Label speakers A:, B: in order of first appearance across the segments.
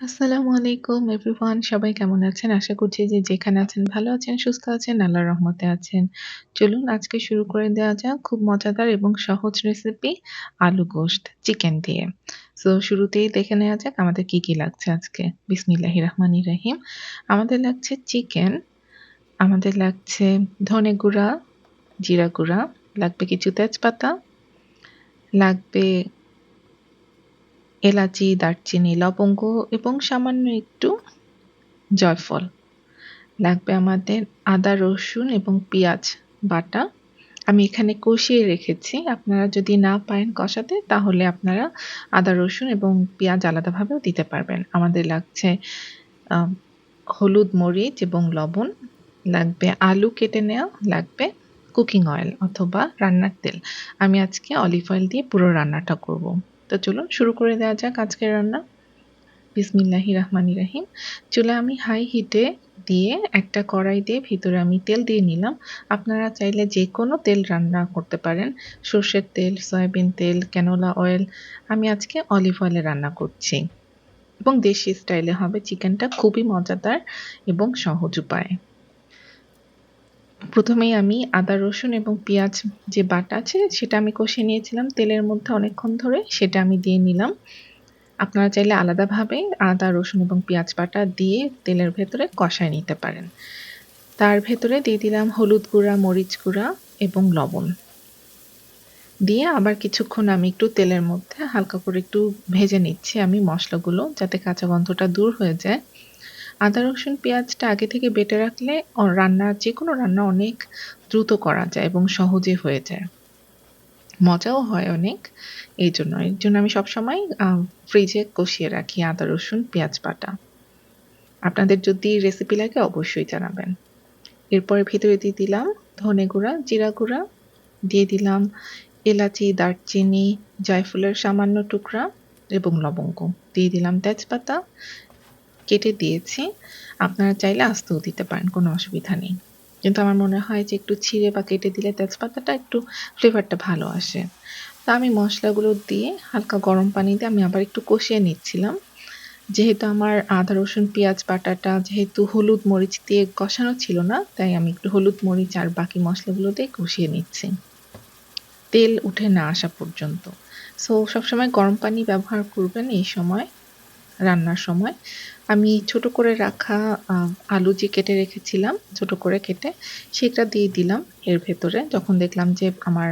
A: আসসালামু আলাইকুম এভরিওয়ান সবাই কেমন আছেন? আশা করছি যে যেখানে আছেন ভালো আছেন, সুস্থ আছেন, আল্লাহর রহমতে আছেন। চলুন আজকে শুরু করে দেওয়া যাক খুব মজাদার এবং সহজ রেসিপি আলু গোশত চিকেন দিয়ে। সো শুরুতেই দেখে নেওয়া যাক আমাদের কি, কি লাগছে আজকে। বিসমিল্লাহির রহমানির রহিম। আমাদের লাগছে চিকেন, আমাদের লাগছে ধনে গুঁড়া, জিরা গুঁড়া, লাগবে কিছু তেজপাতা, লাগবে এলাচি, দারচিনি, লবঙ্গ এবং সামান্য একটু জয়ফল। লাগবে আমাদের আদা, রসুন এবং পেঁয়াজ বাটা। আমি এখানে কষিয়ে রেখেছি। আপনারা যদি না পারেন কষাতে, তাহলে আপনারা আদা, রসুন এবং পেঁয়াজ আলাদাভাবেও দিতে পারবেন। আমাদের লাগছে হলুদ মরিচ এবং লবণ। লাগবে আলু কেটে নেওয়া, লাগবে কুকিং অয়েল অথবা রান্নার তেল। আমি আজকে অলিভ অয়েল দিয়ে পুরো রান্নাটা করব। তো চলুন শুরু করে দেওয়া যাক আজকের রান্না। বিসমিল্লাহি রহমানি রাহিম। চুলা আমি হাই হিটে দিয়ে একটা কড়াই দিয়ে ভিতরে আমি তেল দিয়ে নিলাম। আপনারা চাইলে যে কোনো তেল রান্না করতে পারেন। সর্ষের তেল, সয়াবিন তেল ক্যানোলা অয়েল আমি আজকে অলিভ অয়েলে রান্না করছি। এবং দেশি স্টাইলে হবে। চিকেনটা খুবই মজাদার এবং সহজ উপায়। প্রথমেই আমি আদা, রসুন এবং পেঁয়াজ যে বাটা আছে সেটা আমি কষিয়ে নিয়েছিলাম। তেলের মধ্যে অনেকক্ষণ ধরে সেটা আমি দিয়ে নিলাম। আপনারা চাইলে আলাদাভাবে আদা, রসুন এবং পেঁয়াজ বাটা দিয়ে তেলের ভেতরে কষায় নিতে পারেন। তার ভেতরে দিয়ে দিলাম হলুদ গুঁড়া, মরিচ গুঁড়া এবং লবণ। দিয়ে আবার কিছুক্ষণ আমি একটু তেলের মধ্যে হালকা করে একটু ভেজে নিচ্ছি আমি মশলাগুলো যাতে কাঁচা গন্ধটা দূর হয়ে যায়। আদা, রসুন, পেঁয়াজটা আগে থেকে বেটে রাখলে রান্না যে কোনো রান্না অনেক দ্রুত করা যায় এবং সহজে হয়ে যায়। মজাও হয় অনেক, এই জন্য। এর জন্য আমি সবসময় ফ্রিজে কষিয়ে রাখি আদা, রসুন, পেঁয়াজ বাটা। আপনাদের যদি রেসিপি লাগে অবশ্যই জানাবেন। এরপরে ভিতরে দিয়ে দিলাম ধনে গুঁড়া, জিরা গুঁড়া, দিয়ে দিলাম এলাচি, দারচিনি, জায়ফলের সামান্য টুকরা এবং লবঙ্গ। দিয়ে দিলাম তেজপাতা কেটে দিয়েছি। আপনারা চাইলে আস্তেও দিতে পারেন, কোনো অসুবিধা নেই। কিন্তু আমার মনে হয় যে একটু ছিঁড়ে বা কেটে দিলে তেজপাতাটা একটু ফ্লেভারটা ভালো আসে। তা আমি মশলাগুলো দিয়ে হালকা গরম পানি দিয়ে আমি আবার একটু কষিয়ে নিচ্ছিলাম। যেহেতু আমার আদা, রসুন, পেঁয়াজ, বাটাটা যেহেতু হলুদ মরিচ দিয়ে কষানো ছিল না, তাই আমি একটু হলুদ মরিচ আর বাকি মশলাগুলো দিয়ে কষিয়ে নিচ্ছি। তেল উঠে না আসা পর্যন্ত। সো সবসময় গরম পানি ব্যবহার করবেন এই সময়। রান্নার সময়। আমি ছোট করে রাখা আলু যে কেটে রেখেছিলাম, ছোট করে কেটে সেটা দিয়ে দিলাম এর ভেতরে। যখন দেখলাম যে আমার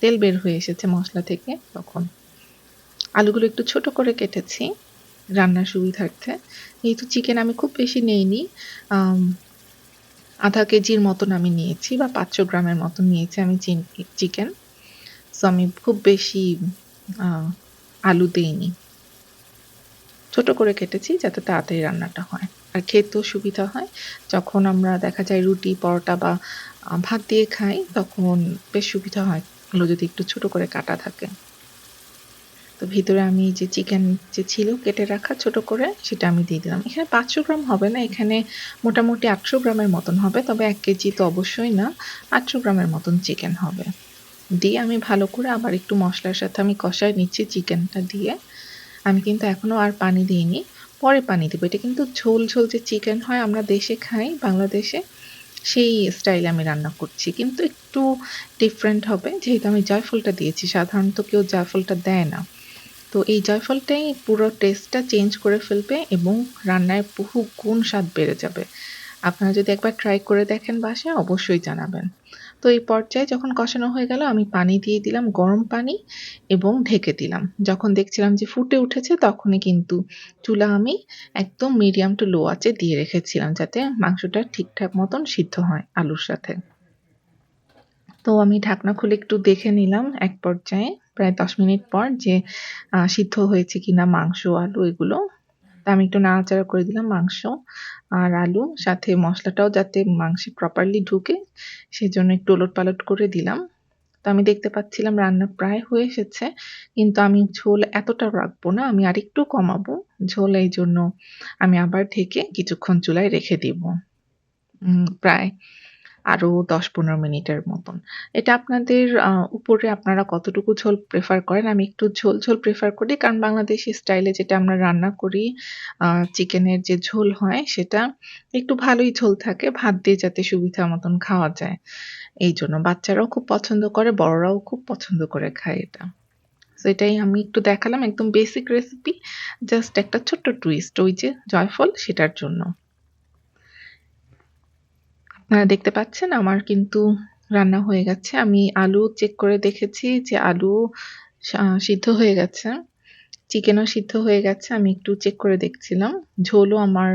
A: তেল বের হয়ে এসেছে মশলা থেকে, তখন আলুগুলো একটু ছোট করে কেটেছি রান্নার সুবিধার্থে। যেহেতু চিকেন আমি খুব বেশি নেইনি আধা কেজির মতন আমি নিয়েছি বা পাঁচশো গ্রামের মতন নিয়েছি আমি চিকেন সো আমি খুব বেশি আলু দিইনি। ছোট করে কেটেছি যাতে তাড়াতাড়ি রান্নাটা হয়। আর খেতেও সুবিধা হয়। যখন আমরা দেখা যায় রুটি, পরোটা বা ভাত দিয়ে খাই, তখন বেশ সুবিধা হয়। এগুলো যদি একটু ছোট করে কাটা থাকে। তো ভিতরে আমি যে চিকেন যে ছিল কেটে রাখা ছোট করে, সেটা আমি দিয়ে দিলাম। এখানে পাঁচশো গ্রাম হবে না, এখানে মোটামুটি আটশো গ্রামের মতন হবে। তবে এক কেজি তো অবশ্যই না, আটশো গ্রামের মতন চিকেন হবে। দিয়ে আমি ভালো করে আবার একটু মশলার সাথে আমি কষায় নিচ্ছি চিকেনটা দিয়ে। আমি কিন্তু এখনও আর পানি দিইনি। পরে পানি দেবো। এটা কিন্তু ঝোল ঝোল যে চিকেন হয় আমরা দেশে খাই, বাংলাদেশে, সেই স্টাইলে আমি রান্না করছি। কিন্তু একটু ডিফারেন্ট হবে। যেহেতু আমি জয়ফলটা দিয়েছি, সাধারণত কেউ জয়ফলটা দেয় না। তো এই জয়ফলটাই পুরো টেস্টটা চেঞ্জ করে ফেলবে এবং রান্নায় বহু গুণ স্বাদ বেড়ে যাবে। আপনারা যদি একবার ট্রাই করে দেখেন বাসায়, অবশ্যই জানাবেন। তো এই পর্যায়ে যখন কষানো হয়ে গেল, আমি পানি দিয়ে দিলাম, গরম পানি এবং ঢেকে দিলাম। যখন দেখছিলাম যে ফুটে উঠেছে, তখনই কিন্তু চুলা আমি একদম মিডিয়াম টু লো আঁচে দিয়ে রেখেছিলাম যাতে মাংসটা ঠিকঠাক মতন সিদ্ধ হয় আলুর সাথে। তো আমি ঢাকনা খুলে একটু দেখে নিলাম এক পর্যায়ে, প্রায় দশ মিনিট পর যে সিদ্ধ হয়েছে কিনা মাংস, আলু, এগুলো। তা আমি একটু নাড়াচাড়া করে দিলাম মাংস আর আলু, সাথে মশলাটাও যাতে মাংসে প্রপারলি ঢুকে, সেজন্য একটু ওলট পালট করে দিলাম। তো আমি দেখতে পাচ্ছিলাম রান্না প্রায় হয়ে এসেছে, কিন্তু আমি ঝোল এতটা রাখব না, আমি আরেকটু কমাবো ঝোল, এই জন্য আমি আবার ঢেকে কিছুক্ষণ চুলায় রেখে দিব। প্রায় আরও দশ পনেরো মিনিটের মতন। এটা আপনাদের উপরে আপনারা কতটুকু ঝোল প্রেফার করেন। আমি একটু ঝোল, ঝোল প্রেফার করি কারণ বাংলাদেশি স্টাইলে যেটা আমরা রান্না করি চিকেনের যে ঝোল হয় সেটা একটু ভালোই ঝোল থাকে ভাত দিয়ে যাতে সুবিধা মতন খাওয়া যায়। এই জন্য বাচ্চারাও খুব পছন্দ করে, বড়রাও খুব পছন্দ করে খায় এটা। সো এটাই আমি একটু দেখালাম একদম বেসিক রেসিপি জাস্ট একটা ছোট্ট টুইস্ট ওই যে জয়ফল সেটার জন্য। দেখতে পাচ্ছেন আমার কিন্তু রান্না হয়ে গেছে। আমি আলু চেক করে দেখেছি যে আলু সিদ্ধ হয়ে গেছে। চিকেনও সিদ্ধ হয়ে গেছে। আমি একটু চেক করে দেখছিলাম। ঝোলও আমার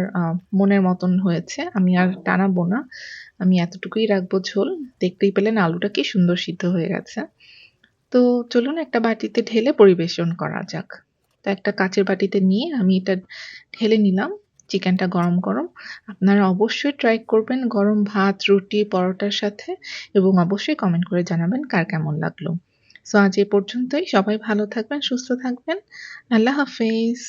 A: মনের মতন হয়েছে। আমি আর টানাবো না। আমি এতটুকুই রাখব ঝোল। দেখতেই পেলেন আলুটা কি সুন্দর সিদ্ধ হয়ে গেছে। তো চলুন একটা বাটিতে ঢেলে পরিবেশন করা যাক। তো একটা কাঁচের বাটিতে নিয়ে আমি এটা ঢেলে নিলাম। চিকেনটা গরম, গরম। আপনারা অবশ্যই ট্রাই করবেন গরম ভাত, রুটি, পরোটার সাথে এবং অবশ্যই কমেন্ট করে জানাবেন কার কেমন লাগল। সো আজ এ পর্যন্তই। সবাই ভালো থাকবেন, সুস্থ থাকবেন। আল্লাহ হাফেজ।